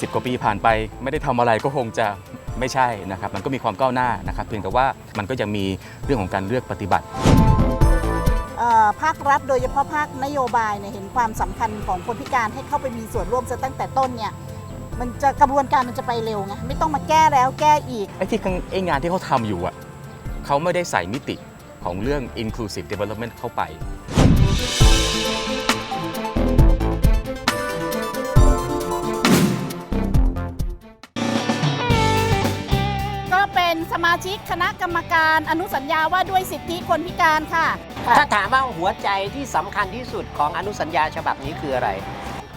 สิบกว่าปีผ่านไป ไม่ได้ทำอะไรก็คงจะไม่ใช่นะครับมันก็มีความก้าวหน้านะครับเพียงแต่ว่ามันก็ยังมีเรื่องของการเลือกปฏิบัติเอ่อภาครัฐโดยเฉพาะภาคนโยบายเนี่ยเห็นความสำคัญของคนพิการให้เข้าไปมีส่วนร่วมซะตั้งแต่ต้นเนี่ยมันจะกระบวนการมันจะไปเร็วไงไม่ต้องมาแก้แล้วแก้อีกไอ้ที่ข้างไอ้งานที่เขาทำอยู่อะเขาไม่ได้ใส่มิติของเรื่อง inclusive development เข้าไป สมาชิกคณะกรรมการอนุสัญญาว่าด้วยสิทธิคนพิการค่ะ ถ้าถามว่าหัวใจที่สำคัญที่สุดของอนุสัญญาฉบับนี้คืออะไร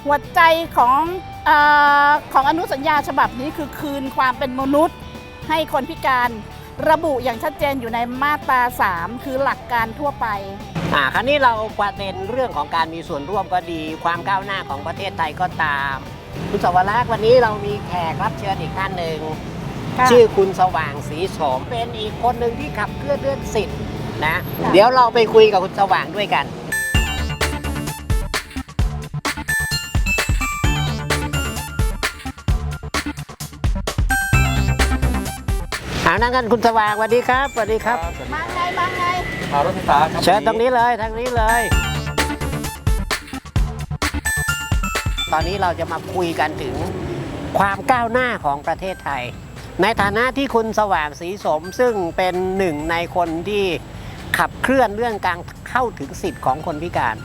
หัวใจของเออของอนุสัญญาฉบับนี้คือคืนความเป็นมนุษย์ ให้คนพิการระบุอย่างชัดเจนอยู่ในมาตรา 3 คือหลักการทั่วไป อ่าคราวนี้เราประเด็นเรื่องของการมีส่วนร่วมก็ดี ความก้าวหน้าของประเทศไทยก็ตาม คุณสวรักษ์วันนี้เรามีแขกรับเชิญอีกท่านหนึ่ง ค่ะชื่อคุณสว่างศรีโสมเป็นอีกคนหนึ่งที่ขับเคลื่อนเรื่องสิทธิ์นะ ค่ะ เดี๋ยวเราไปคุยกับคุณสว่างด้วยกัน เอานั่งกันคุณสว่างสวัสดีครับสวัสดีครับมาไงมาไงมารถไฟฟ้าครับเชิญตรงนี้เลยทางนี้เลย ตอนนี้เราจะมาคุยกันถึงความก้าวหน้าของประเทศไทย ในฐานะที่คุณสว่างศรีสมซึ่งเป็นหนึ่งในคนที่ขับเคลื่อนเรื่องการเข้าถึงสิทธิ์ของคนพิการ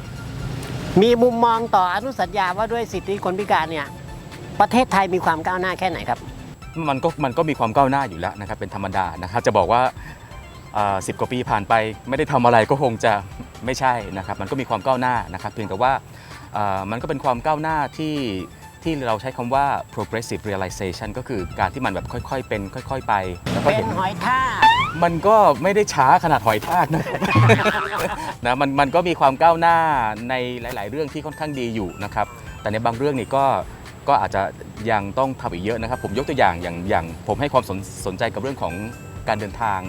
มีมุมมองต่ออนุสัญญาว่าด้วยสิทธิคนพิการเนี่ยประเทศไทยมีความก้าวหน้าแค่ไหนครับมันก็มันก็มีความก้าวหน้าอยู่แล้วนะครับเป็นธรรมดานะครับจะบอกว่าสิบกว่าปีผ่านไป ไม่ได้ทำอะไรก็คงจะไม่ใช่นะครับ มันก็มีความก้าวหน้านะครับ เพียงแต่ว่ามันก็เป็นความก้าวหน้าที่ ที่เราใช้คำว่า progressive realization ก็คือการที่มันแบบค่อยๆ เป็น ค่อย ๆ ไป แล้วก็เป็เห็นนหอยทากมันก็ไม่ได้ช้าขนาดหอยทากนะครับ นะมันมันก็มีความก้าวหน้าในหลาย ๆ เรื่องที่ค่อนข้างดีอยู่นะครับ แต่ในบางเรื่องนี่ก็ก็อาจจะยังต้องทำอีกเยอะนะครับ ผมยกตัวอย่างอย่างอย่างผมให้ความสนสนใจกับเรื่องของการเดินทาง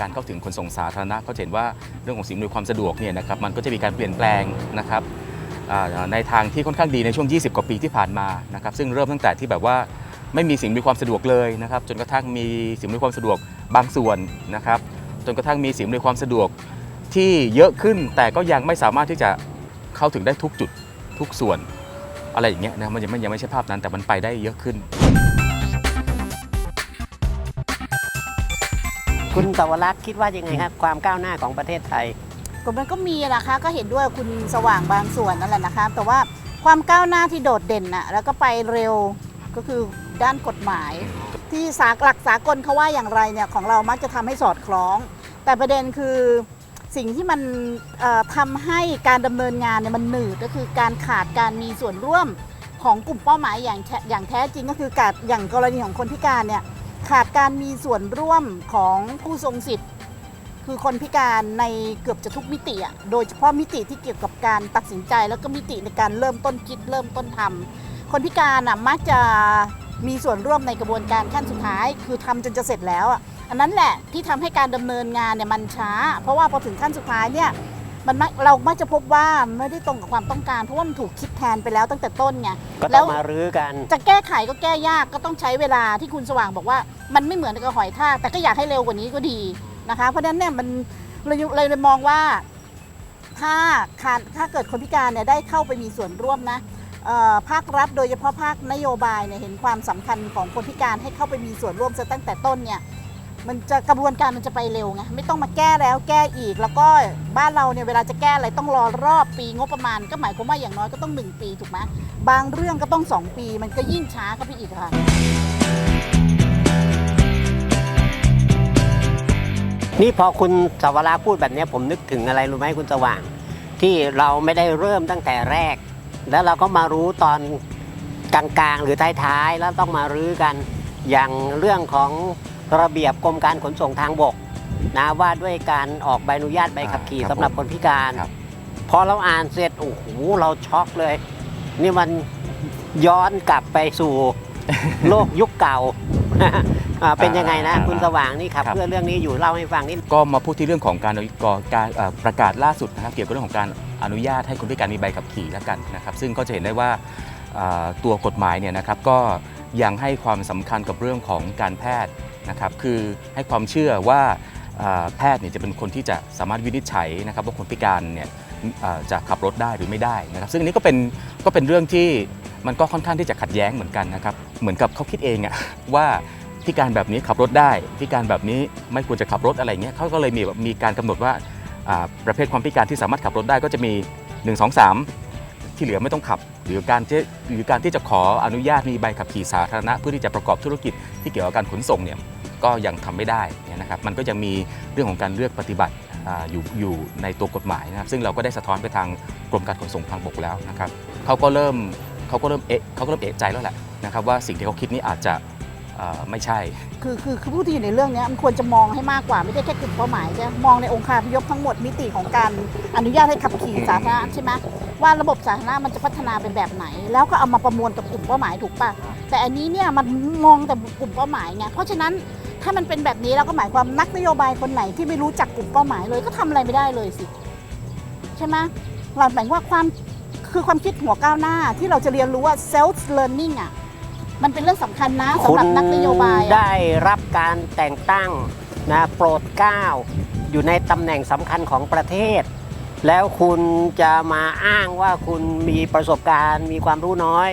การเข้าถึงขนส่งสาธารณะก็จะเห็นว่าเรื่องของสิ่งอำนวยความสะดวกเนี่ยนะครับมันก็จะมีการเปลี่ยนแปลงนะครับอ่า ในทางที่ค่อนข้างดีในช่วง 20 กว่าปีที่ผ่านมานะครับซึ่งเริ่มตั้งแต่ที่แบบว่าไม่มีสิ่งอำนวยความสะดวกเลยนะครับจนกระทั่งมีสิ่งอำนวยความสะดวกบางส่วนนะครับจนกระทั่งมีสิ่งอำนวยความสะดวกที่เยอะขึ้นแต่ก็ยังไม่สามารถที่จะเข้าถึงได้ทุกจุดทุกส่วนอะไรอย่างเงี้ยนะมันยังไม่ยังไม่ใช่ภาพนั้นแต่มันไปได้เยอะขึ้น คุณสวรักษ์คิดว่ายังไงครับความก้าวหน้าของประเทศไทย ก็มันก็มีนะคะ ก็เห็นด้วยคุณสว่างบางส่วนนั่นแหละนะคะ แต่ว่าความก้าวหน้าที่โดดเด่นน่ะแล้วก็ไปเร็วก็คือด้านกฎหมาย ที่สากหลักสากลเขาว่าอย่างไรเนี่ยของเรามักจะทำให้สอดคล้อง แต่ประเด็นคือสิ่งที่มันเอ่อทำให้การดำเนินงานเนี่ยมันหนืดก็คือการขาดการมีส่วนร่วมของกลุ่มเป้าหมายอย่างอย่างแท้จริงก็คือการอย่างกรณีของคนพิการเนี่ยขาดการมีส่วนร่วมของผู้ทรงสิทธิ์ คือคนพิการในเกือบจะทุกมิติอะโดยเฉพาะมิติที่เกี่ยวกับการตัดสินใจ แล้วก็มิติในการเริ่มต้นคิดเริ่มต้นทำคนพิการอะมักจะมีส่วนร่วมในกระบวนการขั้นสุดท้าย คือทำจนจะเสร็จแล้วอะอันนั้นแหละที่ทำให้การดำเนินงานเนี่ยมันช้า เพราะว่าพอถึงขั้นสุดท้ายเนี่ยมันมักเรามักจะพบว่าไม่ได้ตรงกับความต้องการ เพราะว่ามันถูกคิดแทนไปแล้วตั้งแต่ต้นไงก็แล้ต้อวงมารื้อกัน จะแก้ไขก็แก้ยากก็ต้องใช้เวลาที่คุณสว่างบอกว่า มันไม่เหมือนกับหอยทากแต่ก็อยากให้เร็วกว่านี้ก็ดี นะคะ เพราะฉะนั้นเนี่ยมันเลยเลยเลยมองว่าถ้าการถ้าเกิดคนพิการเนี่ยได้เข้าไปมีส่วนร่วมนะภาครัฐโดยเฉพาะภาคนโยบายเนี่ยเห็นความสำคัญของคนพิการให้เข้าไปมีส่วนร่วมซะตั้งแต่ต้นเนี่ยมันจะกระบวนการมันจะไปเร็วไงไม่ต้องมาแก้แล้วแก้อีก แล้วก็บ้านเราเนี่ยเวลาจะแก้อะไรต้องรอรอบปีงบประมาณ ก็หมายความว่าอย่างน้อยก็ต้อง 1 ปีถูกไหมบางเรื่องก็ต้อง 2 ปี มันก็ยิ่งช้าเข้าไปอีกค่ะ นี่พอคุณสวราพูดแบบเนี้ยผมนึกถึงอะไรรู้ไหมคุณสว่าง ที่เราไม่ได้เริ่มตั้งแต่แรก แล้วเราก็มารู้ตอนกลางๆ หรือท้ายๆ แล้วต้องมารื้อกันอย่างเรื่องของระเบียบกรมการขนส่งทางบกนะว่าด้วยการออกใบอนุญาตใบขับขี่อ่าครับสำหรับคนพิการครับพอเราอ่านเสร็จโอ้โหเราช็อกเลย นี่มันย้อนกลับไปสู่โลกยุคเก่า อ่าเป็นยังไงนะอ่าคุณสว่างนี่ครับครับ เพื่อเรื่องนี้อยู่เล่าให้ฟังนิด ก็มาพูดที่เรื่องของการก่อการเอ่อประกาศล่าสุดนะครับเกี่ยวกับเรื่องของการอนุญาตให้คนพิการมีใบขับขี่แล้วกันนะครับ ซึ่งก็จะเห็นได้ว่าอ่าตัวกฎหมายเนี่ยนะครับก็ยังให้ความสำคัญกับเรื่องของการแพทย์นะครับ คือให้ความเชื่อว่าอ่าแพทย์เนี่ยจะเป็นคนที่จะสามารถวินิจฉัยนะครับว่าคนพิการเนี่ยอ่าจะขับรถได้หรือไม่ได้นะครับ ซึ่งอันนี้ก็เป็นก็เป็นเรื่องที่มันก็ค่อนข้างที่จะขัดแย้งเหมือนกันนะครับ เหมือนกับเขาคิดเองอะว่า พิการแบบนี้ขับรถได้พิการแบบนี้ไม่ควรจะขับรถอะไรเงี้ยเขาก็เลยมีแบบมีการกำหนดว่าประเภทความพิการที่สามารถขับรถได้ก็จะมี 1 2 3 ที่เหลือไม่ต้องขับ หรือการที่หรือการที่จะขออนุญาตมีใบขับขี่สาธารณะเพื่อที่จะประกอบธุรกิจที่เกี่ยวกับการขนส่งเนี่ยก็ยังทำไม่ได้นนะครับมันก็ยังมีเรื่องของการเลือกปฏิบัติออยู่อยู่ในตัวกฎหมายนะครับซึ่งเราก็ได้สะท้อนไปทางกรมการขนส่งทางบกแล้วนะครับเขาก็เริ่มเขาก็เริ่มเอะเขาก็เริ่มเอะใจแล้วแหละนะครับว่าสิ่งที่เขาคิดนี้อาจจะ ไม่ใช่ คือคือคือผู้ที่อยู่ในเรื่องนี้มันควรจะมองให้มากกว่าไม่ได้แค่กลุ่มเป้าหมายใช่ไหมมองในองค์คาพยพทั้งหมดมิติของการอนุญาตให้ขับขี่สาธารณะใช่ไหมว่าระบบสาธารณะมันจะพัฒนาเป็นแบบไหน แล้วก็เอามาประมวลกับกลุ่มเป้าหมายถูกปะแต่อันนี้เนี่ยมันมองแต่กลุ่มเป้าหมายไงเพราะฉะนั้นถ้ามันเป็นแบบนี้เราก็หมายความนักนโยบายคนไหนที่ไม่รู้จักกลุ่มเป้าหมายเลยก็ทำอะไรไม่ได้เลยสิใช่ไหมเราหมายว่าความคือความคิดหัวก้าวหน้าที่เราจะเรียนรู้ว่า self learning อะ มันเป็นเรื่องสำคัญนะสำหรับนักนโยบายอะได้รับการแต่งตั้งนะโปรดเกล้าอยู่ในตำแหน่งสำคัญของประเทศ แล้วคุณจะมาอ้างว่าคุณมีประสบการณ์มีความรู้น้อย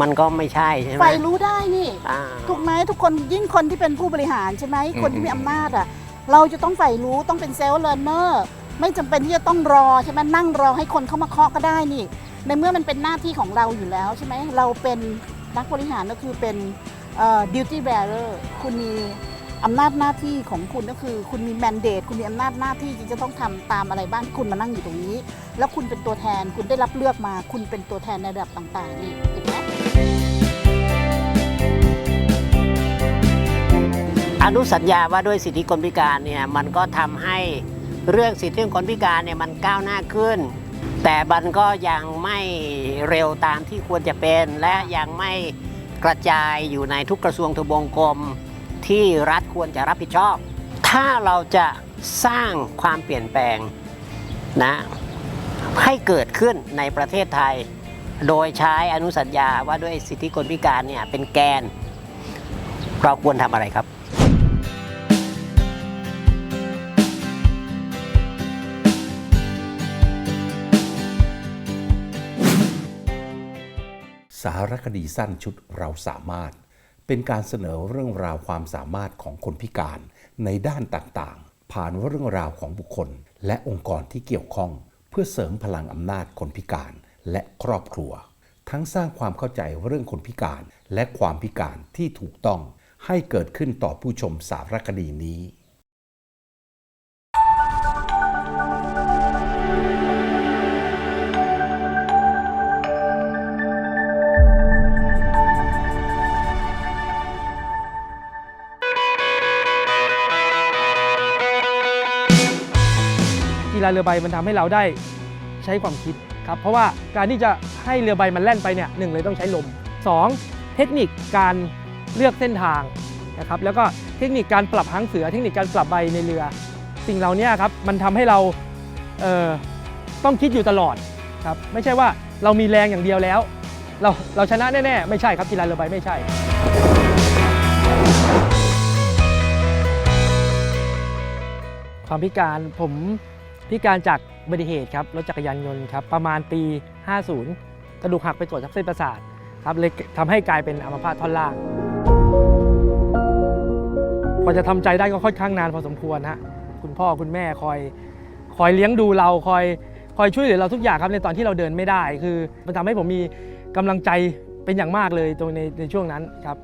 มันก็ไม่ใช่ใช่ไหมไฟรู้ได้นี่ อ่า ถูกไหมทุกคนยิ่งคนที่เป็นผู้บริหารใช่ไหมอืมคนที่มีอำนาจอะเราจะต้องใฝ่รู้ต้องเป็นเซลล์เลอร์เนอร์ไม่จำเป็นที่จะต้องรอใช่ไหมนั่งรอให้คนเข้ามาเคาะก็ได้นี่ ในเมื่อมันเป็นหน้าที่ของเราอยู่แล้วใช่ไหมเราเป็น นักบริหารก็คือเป็นเอ่อ duty bearer คุณมีอำนาจหน้าที่ของคุณก็คือคุณมี mandate คุณมีอำนาจหน้าที่ที่จะต้องทำตามอะไรบ้างคุณมานั่งอยู่ตรงนี้ แล้วคุณเป็นตัวแทนคุณได้รับเลือกมา คุณเป็นตัวแทนในระดับต่างๆนี่ถูกไหมอนุสัญญาว่าด้วยสิทธิคนพิการเนี่ยมันก็ทำให้เรื่องสิทธิคนพิการเนี่ยมันก้าวหน้าขึ้น แต่มันก็ยังไม่ เร็วตามที่ควรจะเป็น และยังไม่กระจายอยู่ในทุกกระทรวงทบวงกรมที่รัฐควรจะรับผิดชอบ ถ้าเราจะสร้างความเปลี่ยนแปลงนะให้เกิดขึ้นในประเทศไทย โดยใช้อนุสัญญาว่าด้วยสิทธิคนพิการเนี่ยเป็นแกน เราควรทำอะไรครับ สารคดีสั้นชุดเราสามารถ เป็นการเสนอเรื่องราวความสามารถของคนพิการในด้านต่างๆ ผ่านเรื่องราวของบุคคล และองค์กรที่เกี่ยวข้อง เพื่อเสริมพลังอำนาจคนพิการและครอบครัว ทั้งสร้างความเข้าใจเรื่องคนพิการและความพิการที่ถูกต้อง ให้เกิดขึ้นต่อผู้ชมสารคดีนี้ ฬาเรือใบมันทำให้เราได้ใช้ความคิดครับเพราะว่าการที่จะให้เรือใบมันแล่นไปเนี่ยหนึ่งเลยต้องใช้ลม 2. เทคนิคการเลือกเส้นทางนะครับแล้วก็เทคนิคการปรับหางเสือ เทคนิคการปรับใบในเรือ สิ่งเหล่านี้ครับมันทำให้เราเต้องคิดอยู่ตลอดครับไม่ใช่ว่าเรามีแรงอย่างเดียวแล้ว เราเราชนะแน่ๆ ไม่ใช่ครับกีฬาเรือใบไม่ใช่ความพิการผม พิการจากอุบัติเหตุครับรถจักรยานยนต์ครับประมาณปี 50 กระดูกหักไปตรวจทับเส้นประสาทครับเลยทำให้กลายเป็นอัมพาตท่อนล่างกว่าจะทำใจได้ก็ค่อนข้างนานพอสมควรฮะคุณพ่อคุณแม่คอยคอยเลี้ยงดูเราคอยคอยช่วยเหลือเราทุกอย่างครับในตอนที่เราเดินไม่ได้ คือมันทำให้ผมมีกำลังใจเป็นอย่างมากเลยตรงในในช่วงนั้นครับ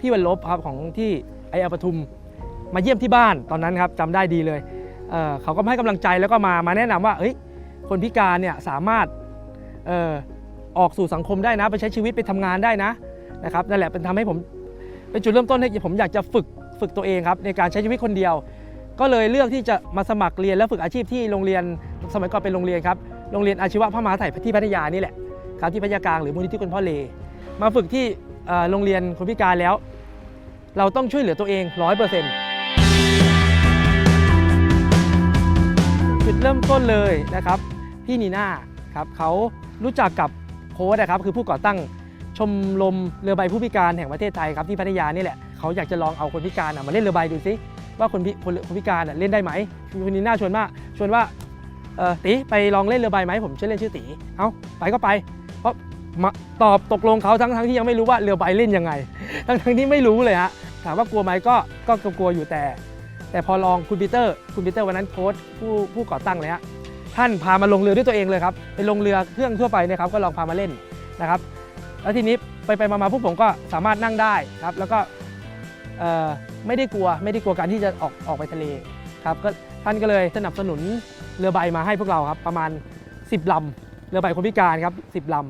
พี่วันลบครับของที่ไออลปทุมมาเยี่ยมที่บ้านตอนนั้นครับจำได้ดีเลย เเขาก็มาให้กำลังใจแล้วก็มามาแนะนำว่าเอ้ยคนพิการเนี่ยสามารถเอ่อออกสู่สังคมได้นะ ไปใช้ชีวิตไปทำงานได้นะนะครับนั่นแหละเป็นทำให้ผมเป็นจุดเริ่มต้นให้ผมอยากจะฝึกฝึกตัวเองครับในการใช้ชีวิตคนเดียว ก็เลยเลือกที่จะมาสมัครเรียนและฝึกอาชีพที่โรงเรียนสมัยก่อนเป็นโรงเรียนครับโรงเรียนอาชีวะพระมหาไทยที่พัทยานี่แหละครับที่พัทยากลางหรือมูลนิธิคุณพ่อเล มาฝึกที่โรงเรียนคนพิการแล้ว เราต้องช่วยเหลือตัวเองร้อยเปอร์เซ็นต์ จุดเริ่มต้นเลยนะครับ พี่นีน่าครับเขารู้จักกับโค้ดนะครับคือผู้ก่อตั้งชมรมเรือใบผู้พิการแห่งประเทศไทยครับที่พัทยานี่แหละเขาอยากจะลองเอาคนพิการมาเล่นเรือใบดูซิว่าคนพิคนคนพิการเล่นได้ไหมคุณนีน่าชวนว่าชวนว่าตีไปลองเล่นเรือใบไหมผมชื่อเล่นชื่อตีเอาไปก็ไป เพราะมาตอบตกลงเขาทั้งทั้งที่ยังไม่รู้ว่าเรือใบเล่นยังไง ทั้งทั้งที่ไม่รู้เลยฮะถามว่ากลัวไหมก็ก็กลัวอยู่แต่ แต่พอลองคุณปีเตอร์คุณปีเตอร์วันนั้นโค้ชผู้ผู้ก่อตั้งเลยฮะท่านพามาลงเรือด้วยตัวเองเลยครับไปลงเรือเครื่องทั่วไปนะครับก็ลองพามาเล่นนะครับแล้วทีนี้ไปไปมาๆพวกผมก็สามารถนั่งได้ครับแล้วก็เอ่อไม่ได้กลัวไม่ได้กลัวการที่จะออกออกไปทะเลครับก็ท่านก็เลยสนับสนุนเรือใบมาให้พวกเราครับประมาณ 10ลำเรือใบคนพิการครับ10ลำ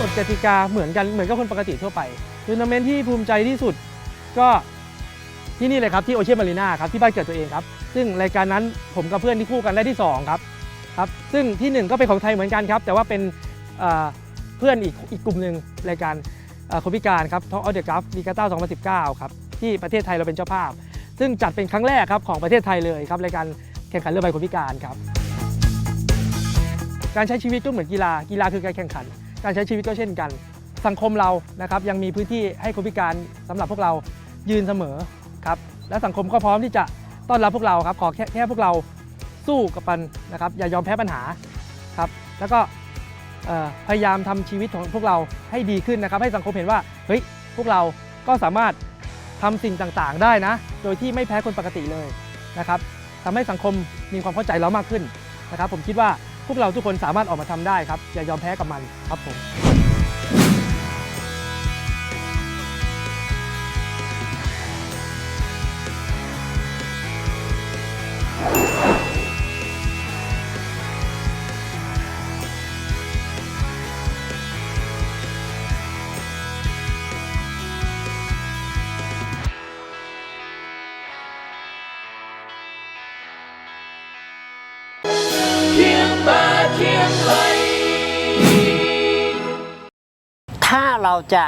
กฎกติกาเหมือนกันเหมือนกับคนปกติทั่วไปทัวร์นาเมนต์ที่ภูมิใจที่สุด ก็ที่นี่เลยครับที่โอเชียนมารีนาครับที่บ้านเกิดตัวเองครับ ซึ่งรายการนั้นผมกับเพื่อนที่คู่กันได้ที่สองครับครับซึ่งที่หนึ่งก็เป็นของไทยเหมือนกันครับ แต่ว่าเป็นเเพื่อนอีกอีกกลุ่มหนึ่งรายการคนพิการครับท้องออเดอร์กราฟดีกาต้า2019 ครับ ที่ประเทศไทยเราเป็นเจ้าภาพ ซึ่งจัดเป็นครั้งแรกครับของประเทศไทยเลยครับรายการแข่งขันเรือใบคนพิการครับ การใช้ชีวิตก็เหมือนกีฬากีฬาคือการแข่งขัน การใช้ชีวิตก็เช่นกัน สังคมเรานะครับยังมีพื้นที่ให้คนพิการสำหรับพวกเรายืนเสมอครับและสังคมก็พร้อมที่จะต้อนรับพวกเราครับขอแค่แค่พวกเราสู้กับมันนะครับอย่ายอมแพ้ปัญหาครับแล้วก็พยายามทำชีวิตของพวกเราให้ดีขึ้นนะครับ ให้สังคมเห็นว่าเฮ้ยพวกเราก็สามารถทำสิ่งต่างๆ ได้นะ โดยที่ไม่แพ้คนปกติเลยนะครับทำให้สังคมมีความเข้าใจเรามากขึ้นนะครับ ผมคิดว่าพวกเราทุกคนสามารถออกมาทำได้ครับอย่ายอมแพ้กับมันครับผม จะ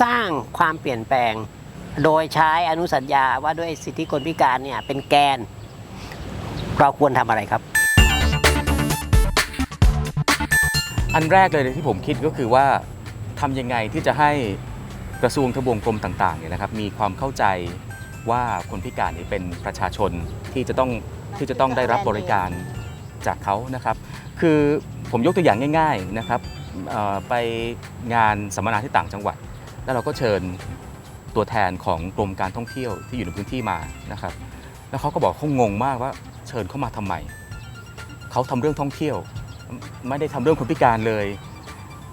สร้างความเปลี่ยนแปลง โดยใช้อนุสัญญาว่าด้วยสิทธิคนพิการเนี่ยเป็นแกน เราควรทำอะไรครับ อันแรกเลยที่ผมคิดก็คือว่าทำยังไงที่จะให้กระทรวงทบวงกรมต่างๆเนี่ยนะครับ มีความเข้าใจว่าคนพิการนี่เป็นประชาชนที่จะต้องที่จะต้องได้รับบริการจากเขานะครับ คือผมยกตัวอย่างง่าย ๆนะครับ ไปงานสัมมนาที่ต่างจังหวัด แล้วเราก็เชิญตัวแทนของกรมการท่องเที่ยวที่อยู่ในพื้นที่มานะครับ แล้วเขาก็บอกเขางงมากว่าเชิญเขามาทำไมเขาทำเรื่องท่องเที่ยว ไม่ได้ทำเรื่องคนพิการเลย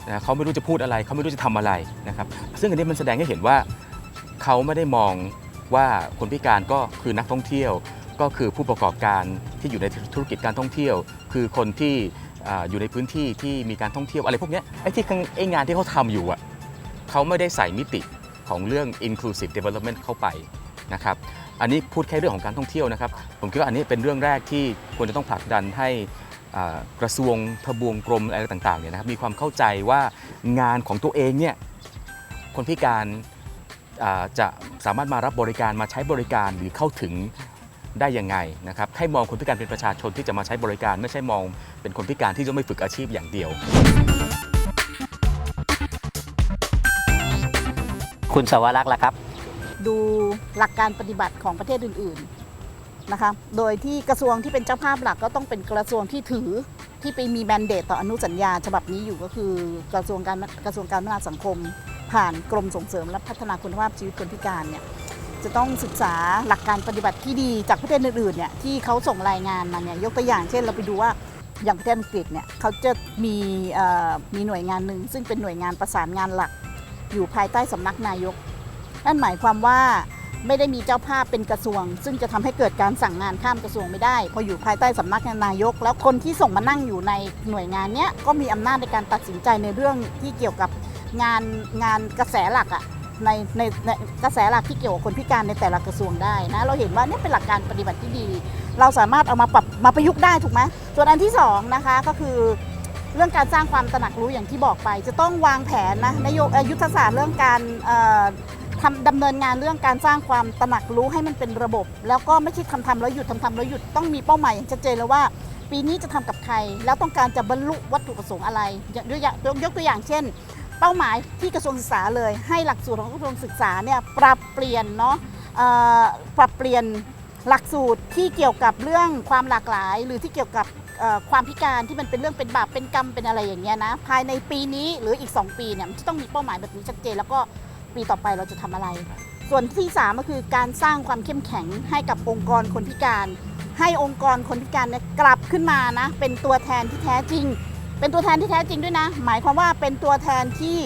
นะเขาไม่รู้จะพูดอะไรเขาไม่รู้จะทำอะไรนะครับ ซึ่งอันนี้มันแสดงให้เห็นว่าเขาไม่ได้มองว่าคนพิการก็คือนักท่องเที่ยว ก็คือผู้ประกอบการที่อยู่ในธุรกิจการท่องเที่ยว คือคนที่ อาอยู่ในพื้นที่ที่มีการท่องเที่ยวอะไรพวกเนี้ยไอ้ที่งไอ้งานที่เขาทำอยู่อะเขาไม่ได้ใส่มิติของเรื่อง inclusive development เข้าไปนะครับอันนี้พูดแค่เรื่องของการท่องเที่ยวนะครับ ผมคิดว่าอันนี้เป็นเรื่องแรกที่ควรจะต้องผลักดันให้กระทรวงทบวงกรมอะไรต่างๆเนี่ยนะครับมีความเข้าใจว่างานของตัวเองเนี่ยคนพิการจะสามารถมารับบริการมาใช้บริการหรือเข้าถึง ได้ยังไงนะครับให้มองคนพิการเป็นประชาชนที่จะมาใช้บริการไม่ใช่มองเป็นคนพิการที่จะไม่ฝึกอาชีพอย่างเดียว คุณสวรักษ์ล่ะครับ ดูหลักการปฏิบัติของประเทศอื่นๆนะคะโดยที่กระทรวงที่เป็นเจ้าภาพหลักก็ต้องเป็นกระทรวงที่ถือที่ไปมีแมนเดตต่ออนุสัญญา ฉบับนี้อยู่ก็คือกระทรวงการกระทรวงการพัฒนาสังคม ผ่านกรมส่งเสริมและพัฒนาคุณภาพชีวิตคนพิการเนี่ย จะต้องศึกษาหลักการปฏิบัติที่ดีจากประเทศอื่นๆเนี่ยที่เขาส่งรายงานมาเนี่ยยกตัวอย่างเช่นเราไปดูว่าอย่างประเทศอังกฤษเนี่ยเขาจะมีมีหน่วยงานหนึ่งซึ่งเป็นหน่วยงานประสานงานหลัก อยู่ภายใต้สำนักนายก นั่นหมายความว่าไม่ได้มีเจ้าภาพเป็นกระทรวง ซึ่งจะทำให้เกิดการสั่งงานข้ามกระทรวงไม่ได้ พออยู่ภายใต้สำนักนายก แล้วคนที่ส่งมานั่งอยู่ในหน่วยงานเนี้ยก็มีอำนาจในการตัดสินใจในเรื่องที่เกี่ยวกับงานงานกระแสหลักอะ ในในในกระแสหลักที่เกี่ยวกับคนพิการในแต่ละกระทรวงได้นะ เราเห็นว่านี่เป็นหลักการปฏิบัติที่ดี เราสามารถเอามาปรับมาประยุกต์ได้ถูกไหมส่วนอันที่สองนะคะก็คือเรื่องการสร้างความตระหนักรู้อย่างที่บอกไป จะต้องวางแผนนะนโยบายยุทธศาสตร์เรื่องการทำดำเนินงานเรื่องการสร้างความตระหนักรู้ให้มันเป็นระบบ แล้วก็ไม่ใช่ทำทำแล้วหยุดทำทำแล้วหยุดต้องมีเป้าหมายอย่างชัดเจนแล้วว่า ปีนี้จะทำกับใคร แล้วต้องการจะบรรลุวัตถุประสงค์อะไรยกยกตัวอย่างเช่น เป้าหมายที่กระทรวงศึกษาเลย ให้หลักสูตรของกระทรวงศึกษาเนี่ยปรับเปลี่ยนเนาะปรับเปลี่ยนหลักสูตรที่เกี่ยวกับเรื่องความหลากหลาย หรือที่เกี่ยวกับความพิการที่มันเป็นเรื่องเป็นบาปเป็นกรรมเป็นอะไรอย่างเงี้ยนะภายในปีนี้หรืออีก 2 ปีเนี่ยมันจะต้องมีเป้าหมายแบบนี้ชัดเจนแล้วก็ปีต่อไปเราจะทำอะไร ส่วนที่ 3 ก็คือการสร้างความเข้มแข็งให้กับองค์กรคนพิการ ให้องค์กรคนพิการเนี่ยกลับขึ้นมานะเป็นตัวแทนที่แท้จริง เป็นตัวแทนที่แท้จริงด้วยนะ หมายความว่าเป็นตัวแทนที่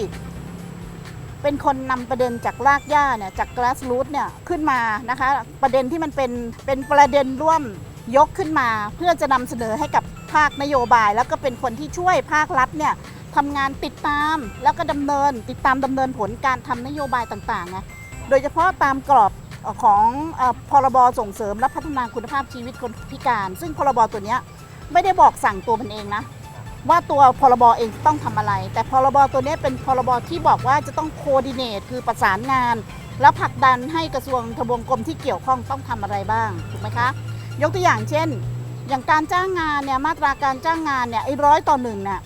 เป็นคนนำประเด็นจากรากหญ้าเนี่ยจาก grassroot เนี่ยขึ้นมานะคะ ประเด็นที่มันเป็นเป็นประเด็นร่วมยกขึ้นมา เพื่อจะนำเสนอให้กับภาคนโยบาย แล้วก็เป็นคนที่ช่วยภาครัฐเนี่ยทำงานติดตามแล้วก็ดำเนินติดตามดำเนินผลการทำนโยบายต่างๆไงโดยเฉพาะตามกรอบของอพรบส่งเสริมและพัฒนาคุณภาพชีวิตคนพิการ ซึ่งพรบตัวเนี้ยไม่ได้บอกสั่งตัวมันเองนะ ว่าตัวพรบเองต้องทำอะไร แต่พรบตัวนี้เป็นพรบที่บอกว่าจะต้องโคดิเนตคือประสานงาน แล้วผลักดันให้กระทรวงทบวงกรมที่เกี่ยวข้องต้องทำอะไรบ้างถูกไหมคะยกตัวอย่างเช่น อย่างการจ้างงานเนี่ยมาตราการจ้างงานเนี่ยไอ้ร้อยต่อหนึ่งเนี่ย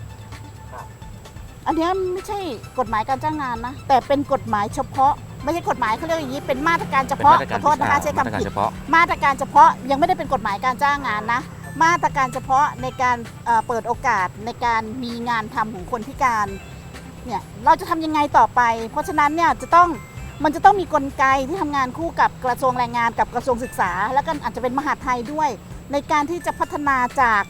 อันเนี้ยไม่ใช่กฎหมายการจ้างงานนะ แต่เป็นกฎหมายเฉพาะ ไม่ใช่กฎหมายเขาเรียกอย่างนี้เป็นมาตรการเฉเป็นพาะมาตรขการอโทษนะคะใช้มาตรคำการผิดเฉพาะมาตรการเฉพาะยังไม่ได้เป็นกฎหมายการจ้างงานนะ มาตรการเฉพาะในการเปิดโอกาสในการมีงานทำของคนพิการเนี่ยเราจะทำยังไงต่อไป เพราะฉะนั้นเนี่ยจะต้องมันจะต้องมีกลไกที่ทำงานคู่กับกระทรวงแรงงานกับกระทรวงศึกษา แล้วก็อาจจะเป็นมหาดไทยด้วย ในการที่จะพัฒนาจาก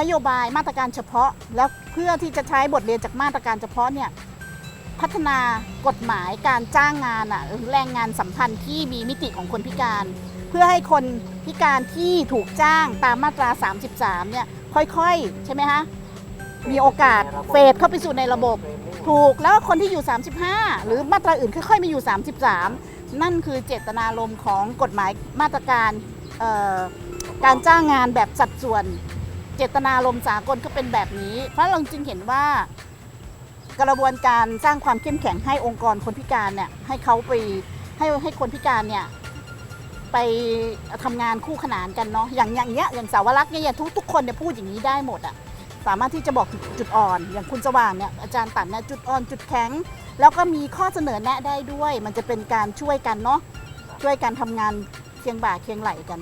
นโยบายมาตรการเฉพาะ แล้วเพื่อที่จะใช้บทเรียนจากมาตรการเฉพาะเนี่ยพัฒนากฎหมายการจ้างงานอะแรงงานสัมพันธ์ที่มีมิติของคนพิการ พื่อให้คนพิการที่ถูกจ้างตามมาตรา 33 เนี่ยค่อยๆ ใช่ไหมคะมีโอกาสเฟดเข้าไปสู่ในระบบ ถูกแล้วคนที่อยู่ 35 หรือมาตราอื่นค่อยๆมาอยู่ 33 นั่นคือเจตนารมณ์ของกฎหมายมาตรการเอ่อการจ้างงานแบบสัดส่วน เจตนารมณ์สากลก็เป็นแบบนี้ เพราะเราจึงเห็นว่ากระบวนการสร้างความเข้มแข็งให้องค์กรคนพิการเนี่ยให้เขาไปให้ให้คนพิการเนี่ย ไปทำงานคู่ขนานกันเนาะอย่างอย่างเงี้ยอย่างสาวรักษ์เนี่ยทุกทุกคนเนี่ยพูดอย่างนี้ได้หมดอะสามารถที่จะบอกจุดอ่อน อย่างคุณสว่างเนี่ยอาจารย์ตันเนี่ยจุดอ่อนจุดแข็ง แล้วก็มีข้อเสนอแนะได้ด้วย มันจะเป็นการช่วยกันเนาะช่วยกันทำงานเคียงบ่าเคียงไหลกัน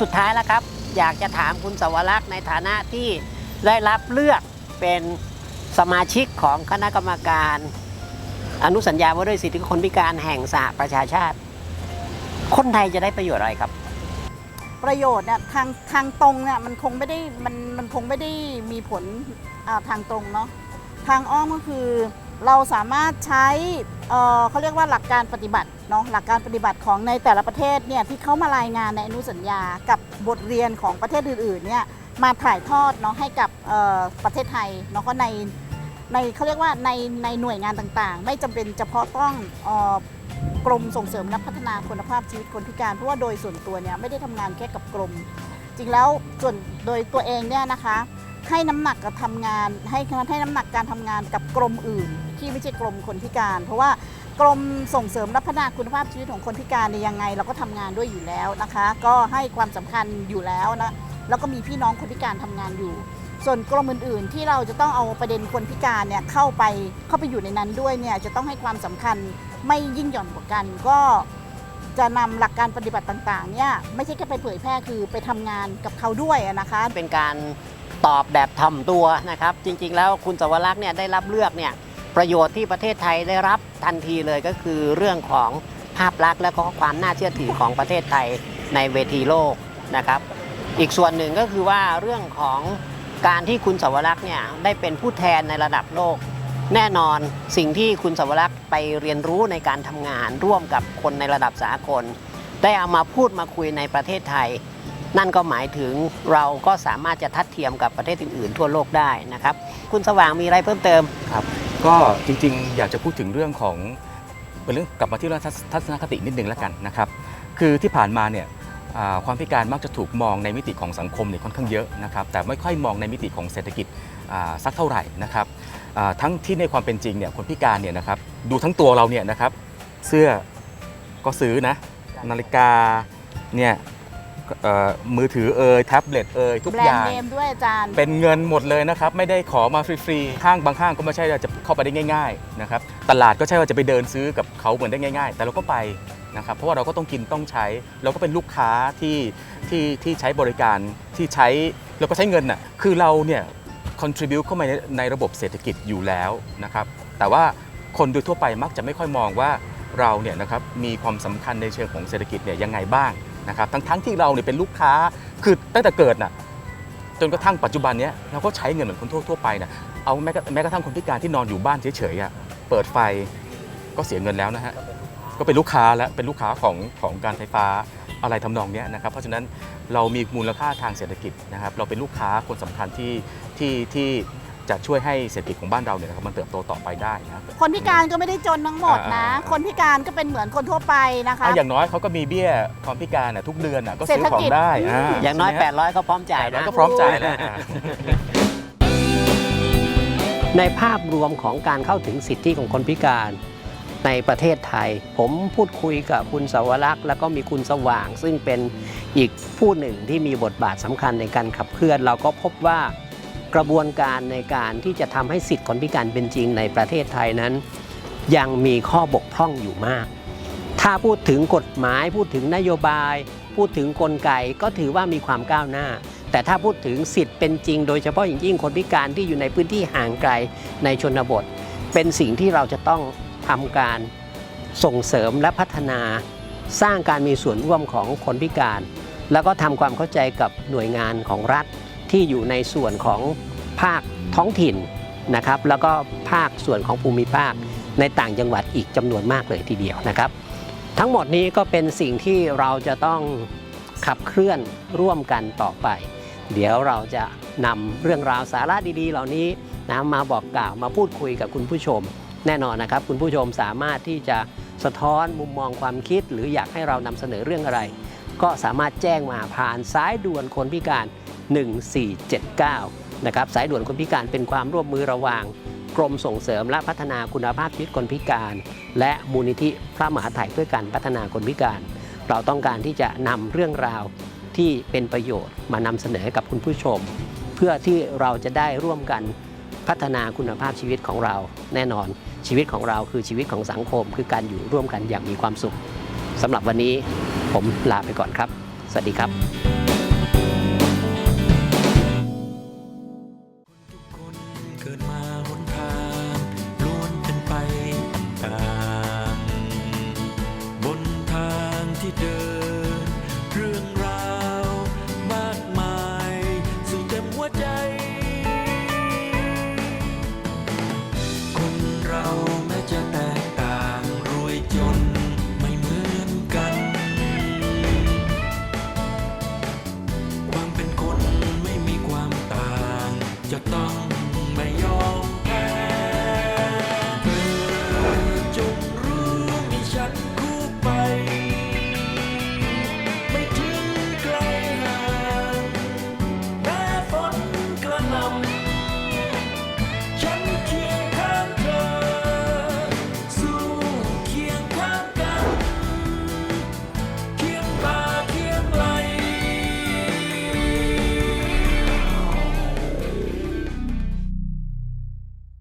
สุดท้ายแล้วครับ อยากจะถามคุณสวรักษ์ในฐานะที่ได้รับเลือกเป็นสมาชิกของคณะกรรมการ อนุสัญญาว่าด้วยสิทธิคนพิการแห่งสหประชาชาติ คนไทยจะได้ประโยชน์อะไรครับ ประโยชน์เนี่ยทางทางตรงเนี่ยมันคงไม่ได้มันมันคงไม่ได้มีผลทางตรงเนาะทางอ้อมก็คือ เราสามารถใช้เเขาเรียกว่าหลักการปฏิบัติเนาะหลักการปฏิบัติของในแต่ละประเทศเนี่ยที่เขามารายงานในอนุสัญญากับบทเรียนของประเทศอื่นๆเนี่ยมาถ่ายทอดเนาะให้กับประเทศไทยเนาะก็ในในเขาเรียกว่าในในหน่วยงานต่างๆ ไม่จำเป็นเฉพาะต้องออกรมส่งเสริมและพัฒนาคุณภาพชีวิตคนพิการเพราะว่าโดยส่วนตัวเนี่ยไม่ได้ทำงานแค่กับกรม จริงแล้วส่วนโดยตัวเองเนี่ยนะคะให้น้ำหนักกับทำงานให้ให้น้ำหนักการทำงานกับกรมอื่น ที่ไม่ใช่กรมคนพิการ เพราะว่ากรมส่งเสริมและพัฒนาคุณภาพชีวิตของคนพิการเนี่ยยังไง เราก็ทำงานด้วยอยู่แล้วนะคะ ก็ให้ความสำคัญอยู่แล้วนะแล้วก็มีพี่น้องคนพิการทำงานอยู่ ส่วนกรมอื่น ๆ ที่เราจะต้องเอาประเด็นคนพิการเนี่ยเข้าไปเข้าไปอยู่ในนั้นด้วยเนี่ยจะต้องให้ความสำคัญไม่ยิ่งหย่อนกว่ากันก็จะนำหลักการปฏิบัติต่างๆเนี่ยไม่ใช่แค่ไปเผยแพร่คือไปทำงานกับเขาด้วยนะคะ เป็นการตอบแบบถ่อมตัวนะครับ จริง ๆ แล้วคุณสวรักษ์เนี่ยได้รับเลือกเนี่ย ประโยชน์ที่ประเทศไทยได้รับทันทีเลยก็คือเรื่องของภาพลักษณ์และก็ความน่าเชื่อถือของประเทศไทยในเวทีโลกนะครับ อีกส่วนหนึ่งก็คือว่าเรื่องของการที่คุณสวรักษ์เนี่ยได้เป็นผู้แทนในระดับโลก แน่นอนสิ่งที่คุณสวรักษ์ไปเรียนรู้ในการทำงานร่วมกับคนในระดับสากล ได้เอามาพูดมาคุยในประเทศไทย นั่นก็หมายถึงเราก็สามารถจะทัดเทียมกับประเทศอื่นๆ ทั่วโลกได้นะครับ คุณสว่างมีอะไรเพิ่มเติมครับ ก็จริงๆ อยากจะพูดถึงเรื่องของเป็นเรื่องกลับมาที่เรื่องทัศนคตินิดนึงแล้วกันนะครับคือที่ผ่านมาเนี่ยความพิการมักจะถูกมองในมิติของสังคมเนี่ยค่อนข้างเยอะนะครับแต่ไม่ค่อยมองในมิติของเศรษฐกิจสักเท่าไหร่นะครับทั้งที่ในความเป็นจริงเนี่ยคนพิการเนี่ยนะครับดูทั้งตัวเราเนี่ยนะครับเสื้อก็ซื้อนะนาฬิกาเนี่ย มือถือเอ่ยแท็บเล็ตเอ่ยทุกแบรอนย่าด์งเนมด้วยอาจารย์ เป็นเงินหมดเลยนะครับ ไม่ได้ขอมาฟรีๆห้างบางห้างก็ไม่ใช่ว่าจะเข้าไปได้ง่ายๆนะครับตลาดก็ใช่ว่าจะไปเดินซื้อกับเขาเหมือนได้ง่าย ๆ แต่เราก็ไปนะครับเพราะว่าเราก็ต้องกินต้องใช้ เราก็เป็นลูกค้าที่ที่ที่ใช้บริการที่ใช้เราก็ใช้เงินน่ะคือเราเนี่ย contribute เข้ามาในในระบบเศรษฐกิจอยู่แล้วนะครับแต่ว่าคนโดยทั่วไปมักจะไม่ค่อยมองว่าเราเนี่ยนะครับมีความสำคัญในเชิงของเศรษฐกิจเนี่ยยังไงบ้าง นะครับทั้งๆที่เราเนี่ยเป็นลูกค้าคือตั้งแต่เกิดน่ะจนกระทั่งปัจจุบันเนี้ยเราก็ใช้เงินเหมือนคนทั่วทั่วไปนะเอาแม้แม้กระทั่งคนพิการที่นอนอยู่บ้านเฉยๆอะเปิดไฟก็เสียเงินแล้วนะฮะก็เป็นลูกค้าแล้วเป็นลูกค้าของของการไฟฟ้าอะไรทำนองเนี้ยนะครับเพราะฉะนั้นเรามีมูลค่าทางเศรษฐกิจนะครับ เราเป็นลูกค้าคนสำคัญที่ที่ที่ จะช่วยให้เศรษฐกิจของบ้านเราเนี่ยนะครับมันเติบโตต่อไปได้นะครับ คนพิการก็ไม่ได้จนทั้งหมดนะ อ่า คนพิการก็เป็นเหมือนคนทั่วไปนะคะ อะอย่างน้อยเขาก็มีเบี้ยความพิการน่ะทุกเดือนน่ะก็ซื้อเศรษฐของกิจได้อืมอย่างน้อยใช่ไหมฮะ800 ก็พร้อมจ่ายแล้วนะ ก็พร้อมจ่ายแล้วอะ ในภาพรวมของการเข้าถึงสิทธิของคนพิการในประเทศไทย ผมพูดคุยกับคุณสวรักษ์แล้วก็มีคุณสว่าง ซึ่งเป็นอีกผู้หนึ่งที่มีบทบาทสำคัญในการขับเคลื่อน เราก็พบว่า กระบวนการในการที่จะทำให้สิทธิคนพิการเป็นจริงในประเทศไทยนั้น ยังมีข้อบกพร่องอยู่มาก ถ้าพูดถึงกฎหมายพูดถึงนโยบาย พูดถึงกลไกก็ถือว่ามีความก้าวหน้า แต่ถ้าพูดถึงสิทธิ์เป็นจริง โดยเฉพาะอย่างยิ่งคนพิการที่อยู่ในพื้นที่ห่างไกลในชนบท เป็นสิ่งที่เราจะต้องทำการส่งเสริมและพัฒนาสร้างการมีส่วนร่วมของคนพิการ แล้วก็ทำความเข้าใจกับหน่วยงานของรัฐ ที่อยู่ในส่วนของภาคท้องถิ่นนะครับแล้วก็ภาคส่วนของภูมิภาคในต่างจังหวัดอีกจำนวนมากเลยทีเดียวนะครับ ทั้งหมดนี้ก็เป็นสิ่งที่เราจะต้องขับเคลื่อนร่วมกันต่อไป เดี๋ยวเราจะนำเรื่องราวสาระดีๆ เหล่านี้นะมาบอกกล่าวมาพูดคุยกับคุณผู้ชม แน่นอนนะครับ คุณผู้ชมสามารถที่จะสะท้อนมุมมองความคิด หรืออยากให้เรานำเสนอเรื่องอะไร ก็สามารถแจ้งมาผ่านสายด่วนคนพิการ 1479 นะครับสายด่วนคนพิการเป็นความร่วมมือระหว่าง กรมส่งเสริมและพัฒนาคุณภาพชีวิตคนพิการ และมูลนิธิพระมหาไถ่เพื่อการพัฒนาคนพิการ เราต้องการที่จะนำเรื่องราวที่เป็นประโยชน์มานำเสนอให้กับคุณผู้ชม เพื่อที่เราจะได้ร่วมกันพัฒนาคุณภาพชีวิตของเรา แน่นอนชีวิตของเราคือชีวิตของสังคม คือการอยู่ร่วมกันอย่างมีความสุขสำหรับวันนี้ผมลาไปก่อนครับ สวัสดีครับ